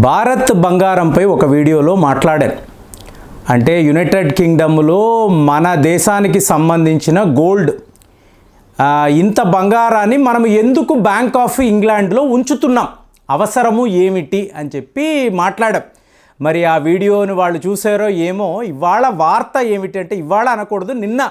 భారత్ బంగారంపై ఒక వీడియోలో మాట్లాడాను అంటే యునైటెడ్ కింగ్డమ్లో మన దేశానికి సంబంధించిన గోల్డ్. ఇంత బంగారాన్ని మనం ఎందుకు బ్యాంక్ ఆఫ్ ఇంగ్లాండ్లో ఉంచుతున్నాం? అవసరము ఏమిటి? అని చెప్పి మాట్లాడాం మరి ఆ వీడియోని వాళ్ళు చూసారో ఏమో ఇవాళ వార్త ఏమిటంటే ఇవాళ అనకూడదు నిన్న.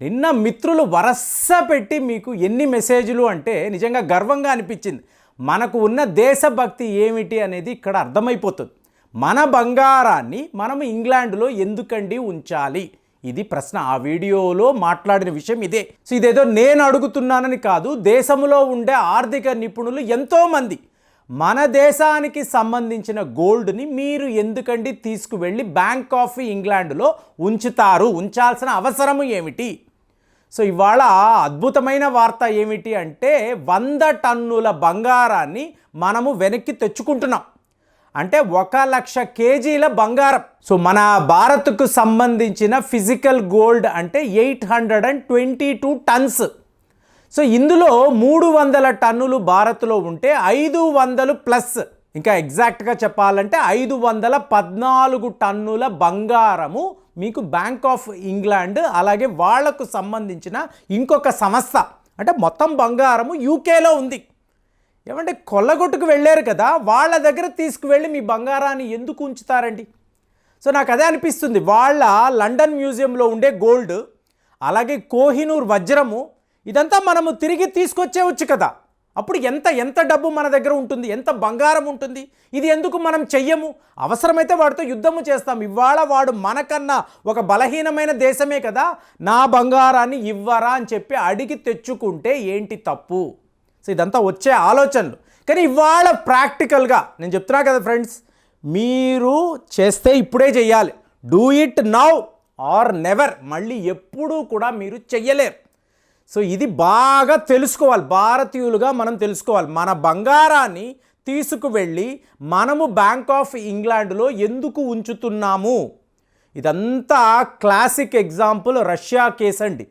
నిన్న మిత్రులు వరస పెట్టి మీకు ఎన్ని మెసేజ్లు అంటే నిజంగా గర్వంగా అనిపించింది. మనకు ఉన్న దేశభక్తి ఏమిటి అనేది ఇక్కడ అర్థమైపోతుంది. మన బంగారాన్ని మనం ఇంగ్లాండ్లో ఎందుకండి ఉంచాలి? ఇది ప్రశ్న. ఆ వీడియోలో మాట్లాడిన విషయం ఇదే. సో ఇదేదో నేను అడుగుతున్నానని కాదు దేశంలో ఉండే ఆర్థిక నిపుణులు ఎంతోమంది మన దేశానికి సంబంధించిన గోల్డ్ని మీరు ఎందుకండి తీసుకువెళ్ళి బ్యాంక్ ఆఫ్ ఇంగ్లాండ్లో ఉంచుతారు? ఉంచాల్సిన అవసరము ఏమిటి? సో ఇవాళ అద్భుతమైన వార్త ఏమిటి అంటే వంద టన్నుల బంగారాన్ని మనము వెనక్కి తెచ్చుకుంటున్నాం. అంటే ఒక లక్ష కేజీల బంగారం. సో మన భారత్కు సంబంధించిన ఫిజికల్ గోల్డ్ అంటే eight hundred and twenty two tons. So ఇందులో మూడు వందల టన్నులు భారత్లో ఉంటే ఐదు వందలు ప్లస్. ఇంకా ఎగ్జాక్ట్గా చెప్పాలంటే ఐదు వందల పద్నాలుగు టన్నుల బంగారము మీకు బ్యాంక్ ఆఫ్ ఇంగ్లాండ్ అలాగే వాళ్ళకు సంబంధించిన ఇంకొక సంస్థ. అంటే మొత్తం బంగారము యూకేలో ఉంది. ఏమంటే కొల్లగొట్టుకు వెళ్ళారు కదా వాళ్ళ దగ్గర తీసుకువెళ్ళి మీ బంగారాన్ని ఎందుకు ఉంచుతారండి? సో నాకు అదే అనిపిస్తుంది. వాళ్ళ లండన్ మ్యూజియంలో ఉండే గోల్డ్ అలాగే కోహినూర్ వజ్రము ఇదంతా మనము తిరిగి తీసుకొచ్చేవచ్చు కదా. అప్పుడు ఎంత ఎంత డబ్బు మన దగ్గర ఉంటుంది? ఎంత బంగారం ఉంటుంది? ఇది ఎందుకు మనం చెయ్యము? అవసరమైతే వాడితో యుద్ధము చేస్తాం. ఇవాళ వాడు మనకన్నా ఒక బలహీనమైన దేశమే కదా నా బంగారాన్ని ఇవ్వరా అని చెప్పి అడిగి తెచ్చుకుంటే ఏంటి తప్పు? సో ఇదంతా వచ్చే ఆలోచనలు. కానీ ఇవాళ ప్రాక్టికల్గా నేను చెప్తున్నా కదా ఫ్రెండ్స్ మీరు చేస్తే ఇప్పుడే చెయ్యాలి. Do it now or never. మళ్ళీ ఎప్పుడూ కూడా మీరు చెయ్యలేరు. సో ఇది బాగా తెలుసుకోవాలి భారతీయులుగా మనం తెలుసుకోవాలి. మన బంగారాన్ని తీసుకువెళ్ళి మనము బ్యాంక్ ఆఫ్ ఇంగ్లాండ్లో ఎందుకు ఉంచుతున్నాము? ఇదంతా క్లాసిక్ ఎగ్జాంపుల్ రష్యా కేస్ అండి.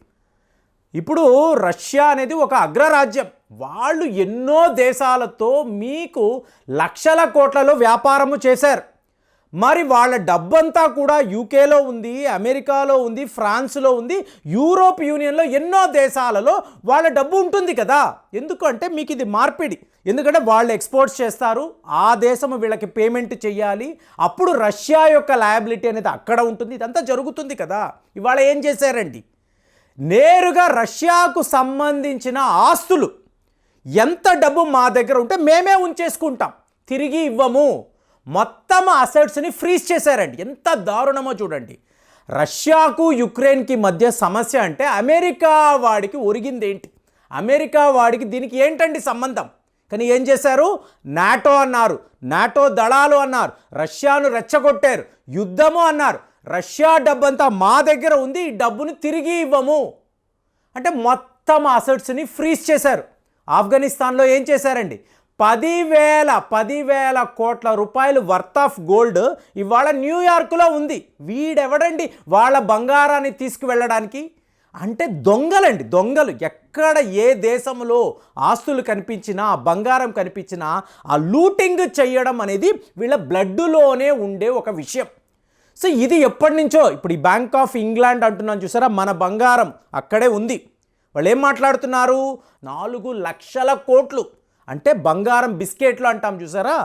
ఇప్పుడు రష్యా అనేది ఒక అగ్రరాజ్యం. వాళ్ళు ఎన్నో దేశాలతో మీకు లక్షల కోట్లలో వ్యాపారము చేశారు. మరి వాళ్ళ డబ్బంతా కూడా యూకేలో ఉంది అమెరికాలో ఉంది ఫ్రాన్స్లో ఉంది యూరోప్ యూనియన్లో ఎన్నో దేశాలలో వాళ్ళ డబ్బు ఉంటుంది కదా. ఎందుకంటే మీకు ఇది మార్పిడి. ఎందుకంటే వాళ్ళు ఎక్స్పోర్ట్స్ చేస్తారు ఆ దేశం వీళ్ళకి పేమెంట్ చేయాలి అప్పుడు రష్యా యొక్క లయబిలిటీ అనేది అక్కడ ఉంటుంది ఇదంతా జరుగుతుంది కదా. ఇవాళ ఏం చేశారండి? నేరుగా రష్యాకు సంబంధించిన ఆస్తులు ఎంత డబ్బు మా దగ్గర ఉంటే మేమే ఉంచేసుకుంటాం. తిరిగి ఇవ్వము. మొత్తం అసెట్స్ని ఫ్రీజ్ చేశారండి. ఎంత దారుణమో చూడండి. రష్యాకు యుక్రెయిన్కి మధ్య సమస్య అంటే అమెరికా వాడికి ఒరిగింది ఏంటి? అమెరికా వాడికి దీనికి ఏంటండి సంబంధం? కానీ ఏం చేశారు? నాటో అన్నారు. నాటో దళాలు అన్నారు. రష్యాను రెచ్చగొట్టారు. యుద్ధము అన్నారు. రష్యా డబ్బంతా మా దగ్గర ఉంది. ఈ డబ్బును తిరిగి ఇవ్వము. అంటే మొత్తం అసెట్స్ని ఫ్రీజ్ చేశారు. ఆఫ్ఘనిస్తాన్లో ఏం చేశారండి? పదివేల పదివేల కోట్ల రూపాయలు వర్త్ ఆఫ్ గోల్డ్ ఇవాళ న్యూయార్క్లో ఉంది. వీడెవడండి? వాళ్ళ బంగారాన్ని తీసుకువెళ్ళడానికి? అంటే దొంగలండి దొంగలు. ఎక్కడ ఏ దేశంలో ఆస్తులు కనిపించినా బంగారం కనిపించినా ఆ లూటింగ్ చేయడం అనేది వీళ్ళ బ్లడ్లోనే ఉండే ఒక విషయం. సో ఇది ఎప్పటి నుంచో ఇప్పుడు ఈ బ్యాంక్ ఆఫ్ ఇంగ్లాండ్ అంటున్నాను చూసారా? మన బంగారం అక్కడే ఉంది. వాళ్ళు ఏం మాట్లాడుతున్నారు? నాలుగు లక్షల కోట్లు. అంటే బంగారం బిస్కెట్లు అంటాం చూసారా?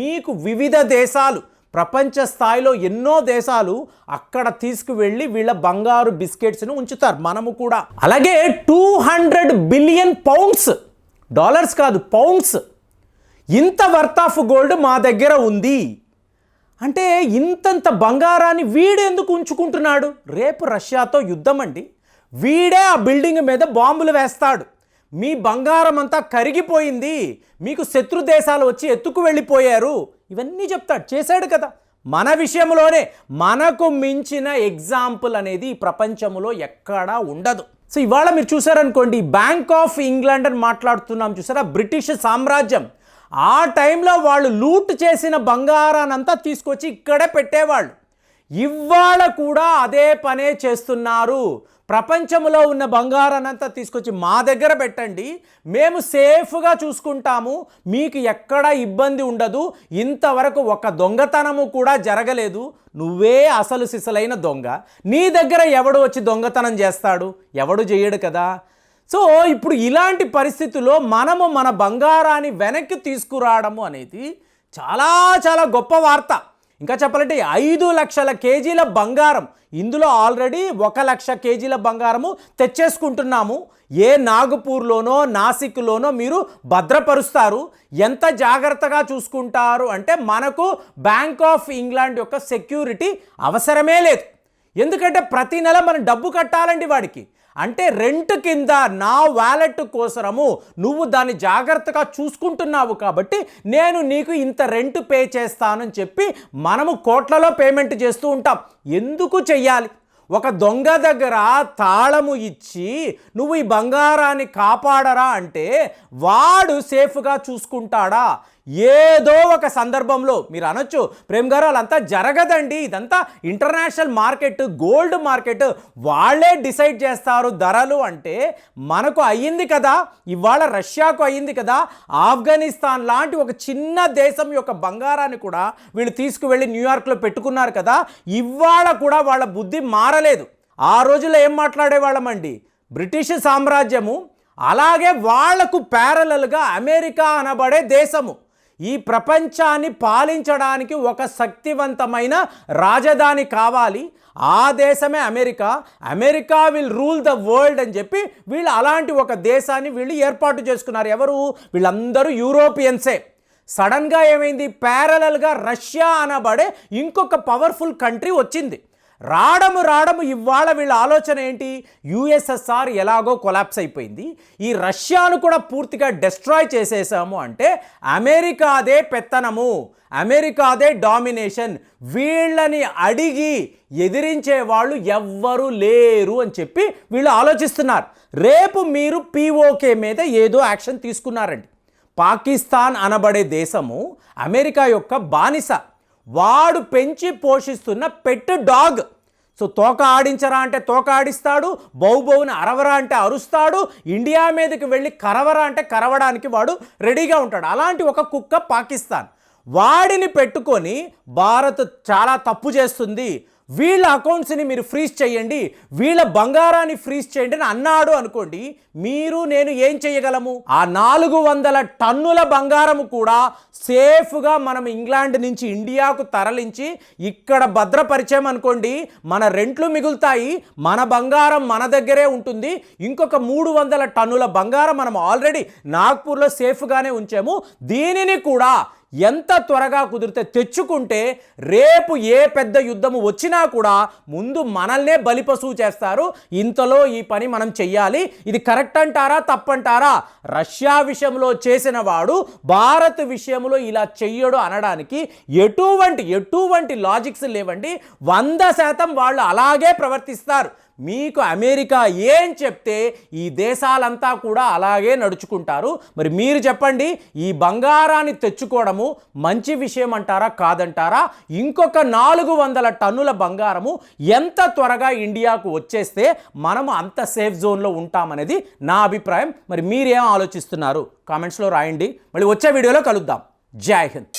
మీకు వివిధ దేశాలు ప్రపంచ స్థాయిలో ఎన్నో దేశాలు అక్కడ తీసుకువెళ్ళి వీళ్ళ బంగారు బిస్కెట్స్ను ఉంచుతారు మనము కూడా. అలాగే two hundred billion pounds dollars కాదు పౌండ్స్ ఇంత వర్త్ ఆఫ్ గోల్డ్ మా దగ్గర ఉంది. అంటే ఇంతంత బంగారాన్ని వీడెందుకు ఉంచుకుంటున్నాడు? రేపు రష్యాతో యుద్ధం అండి వీడే ఆ బిల్డింగ్ మీద బాంబులు వేస్తాడు. మీ బంగారం అంతా కరిగిపోయింది. మీకు శత్రు దేశాలు వచ్చి ఎత్తుకు వెళ్ళిపోయారు. ఇవన్నీ చెప్తాడు. చేశాడు కదా. మన విషయంలోనే మనకు మించిన ఎగ్జాంపుల్ అనేది ప్రపంచంలో ఎక్కడా ఉండదు. సో ఇవాళ మీరు చూసారనుకోండి బ్యాంక్ ఆఫ్ ఇంగ్లాండ్ అని మాట్లాడుతున్నాం చూసారా? బ్రిటిష్ సామ్రాజ్యం. ఆ టైంలో వాళ్ళు లూట్ చేసిన బంగారానంతా తీసుకొచ్చి ఇక్కడే పెట్టేవాళ్ళు. ఇవాళ కూడా అదే పనే చేస్తున్నారు. ప్రపంచంలో ఉన్న బంగారానంతా తీసుకొచ్చి మా దగ్గర పెట్టండి. మేము సేఫ్గా చూసుకుంటాము. మీకు ఎక్కడ ఇబ్బంది ఉండదు. ఇంతవరకు ఒక దొంగతనము కూడా జరగలేదు. నువ్వే అసలు సిసలైన దొంగ. నీ దగ్గర ఎవడు వచ్చి దొంగతనం చేస్తాడు? ఎవడు చేయడు కదా. సో ఇప్పుడు ఇలాంటి పరిస్థితుల్లో మనము మన బంగారాన్ని వెనక్కి తీసుకురావడము అనేది చాలా చాలా గొప్ప వార్త. ఇంకా చెప్పాలంటే ఐదు లక్షల కేజీల బంగారం. ఇందులో ఆల్రెడీ ఒక లక్ష కేజీల బంగారము తెచ్చేసుకుంటున్నాము. ఏ నాగపూర్లోనో నాసిక్లోనో మీరు భద్రపరుస్తారు. ఎంత జాగ్రత్తగా చూసుకుంటారు అంటే మనకు బ్యాంక్ ఆఫ్ ఇంగ్లాండ్ యొక్క సెక్యూరిటీ అవసరమే లేదు. ఎందుకంటే ప్రతి నెల మనం డబ్బు కట్టాలండి వాడికి. అంటే రెంట్ కింద నా వ్యాలెట్ కోసరము నువ్వు దాన్ని జాగ్రత్తగా చూసుకుంటున్నావు కాబట్టి నేను నీకు ఇంత రెంట్ పే చేస్తానని చెప్పి మనము కోట్లలో పేమెంట్ చేస్తూ ఉంటాం. ఎందుకు చెయ్యాలి? ఒక దొంగ దగ్గర తాళము ఇచ్చి నువ్వు ఈ బంగారాన్ని కాపాడరా అంటే వాడు సేఫ్గా చూసుకుంటాడా? ఏదో ఒక సందర్భంలో మీరు అనొచ్చు ప్రేమ్ గారు అదంతా జరగదండి. ఇదంతా ఇంటర్నేషనల్ మార్కెట్ గోల్డ్ మార్కెట్. వాళ్ళే డిసైడ్ చేస్తారు ధరలు అంటే మనకు అయ్యింది కదా ఇవాళ రష్యాకు అయ్యింది కదా ఆఫ్ఘనిస్తాన్ లాంటి ఒక చిన్న దేశం యొక్క బంగారాన్ని కూడా వీళ్ళు తీసుకువెళ్ళి న్యూయార్క్లో పెట్టుకున్నారు కదా ఇవాళ కూడా వాళ్ళ బుద్ధి మారలేదు. ఆ రోజుల్లో ఏం మాట్లాడేవాళ్ళమండి బ్రిటిష్ సామ్రాజ్యము అలాగే వాళ్ళకు ప్యారలల్గా అమెరికా అనబడే దేశము. ఈ ప్రపంచాన్ని పాలించడానికి ఒక శక్తివంతమైన రాజధాని కావాలి. ఆ దేశమే America. America will rule the world అని చెప్పి వీళ్ళు అలాంటి ఒక దేశాన్ని వీళ్ళు ఏర్పాటు చేసుకున్నారు. ఎవరు? వీళ్ళందరూ యూరోపియన్సే. సడన్గా ఏమైంది? ప్యారలల్గా రష్యా అనబడే ఇంకొక పవర్ఫుల్ కంట్రీ వచ్చింది. రావడము రావడము ఇవాళ వీళ్ళ ఆలోచన ఏంటి? యుఎస్ఎస్ఆర్ ఎలాగో కొలాప్స్ అయిపోయింది. ఈ రష్యాను కూడా పూర్తిగా డెస్ట్రాయ్ చేసేసాము అంటే అమెరికాదే పెత్తనము. అమెరికాదే డామినేషన్. వీళ్ళని అడిగి ఎదిరించే వాళ్ళు ఎవ్వరు లేరు అని చెప్పి వీళ్ళు ఆలోచిస్తున్నారు. రేపు మీరు పీఓకే మీద ఏదో యాక్షన్ తీసుకున్నారండి. పాకిస్తాన్ అనబడే దేశము అమెరికా యొక్క బానిస. వాడు పెంచి పోషిస్తున్న పెట్ డాగ్. సో తోక ఆడించరా అంటే తోక ఆడిస్తాడు బౌబౌని అరవరా అంటే అరుస్తాడు ఇండియా మీదకి వెళ్ళి కరవరా అంటే కరవడానికి వాడు రెడీగా ఉంటాడు. అలాంటి ఒక కుక్క పాకిస్తాన్. వాడిని పెట్టుకొని భారత్ చాలా తప్పు చేస్తుంది. వీళ్ళ అకౌంట్స్ని మీరు ఫ్రీజ్ చేయండి వీళ్ళ బంగారాన్ని ఫ్రీజ్ చేయండి అని అన్నాడు అనుకోండి మీరు నేను ఏం చేయగలము? ఆ నాలుగు వందల టన్నుల బంగారము కూడా సేఫ్గా మనం ఇంగ్లాండ్ నుంచి ఇండియాకు తరలించి ఇక్కడ భద్రపరిచయం అనుకోండి మన రెంట్లు మిగులుతాయి మన బంగారం మన దగ్గరే ఉంటుంది ఇంకొక మూడు వందల టన్నుల బంగారం మనం ఆల్రెడీ నాగ్పూర్లో సేఫ్గానే ఉంచాము దీనిని కూడా ఎంత త్వరగా కుదిరితే తెచ్చుకుంటే రేపు ఏ పెద్ద యుద్ధము వచ్చినా కూడా ముందు మనల్నే బలిపశువు చేస్తారు. ఇంతలో ఈ పని మనం చెయ్యాలి. ఇది కరెక్ట్ అంటారా తప్పంటారా? రష్యా విషయంలో చేసిన వాడు భారత్ విషయంలో ఇలా చెయ్యడు అనడానికి ఎటువంటి ఎటువంటి లాజిక్స్ లేవండి. వంద శాతం వాళ్ళు అలాగే ప్రవర్తిస్తారు. మీకు అమెరికా ఏం చెప్తే ఈ దేశాలంతా కూడా అలాగే నడుచుకుంటారు. మరి మీరు చెప్పండి ఈ బంగారాన్ని తెచ్చుకోవడము మంచి విషయం అంటారా కాదంటారా? ఇంకొక నాలుగు వందల టన్నుల బంగారము ఎంత త్వరగా ఇండియాకు వచ్చేస్తే మనము అంత సేఫ్ జోన్లో ఉంటామనేది నా అభిప్రాయం. మరి మీరేం ఆలోచిస్తున్నారు? కామెంట్స్లో రాయండి. మళ్ళీ వచ్చే వీడియోలో కలుద్దాం. జై హింద్.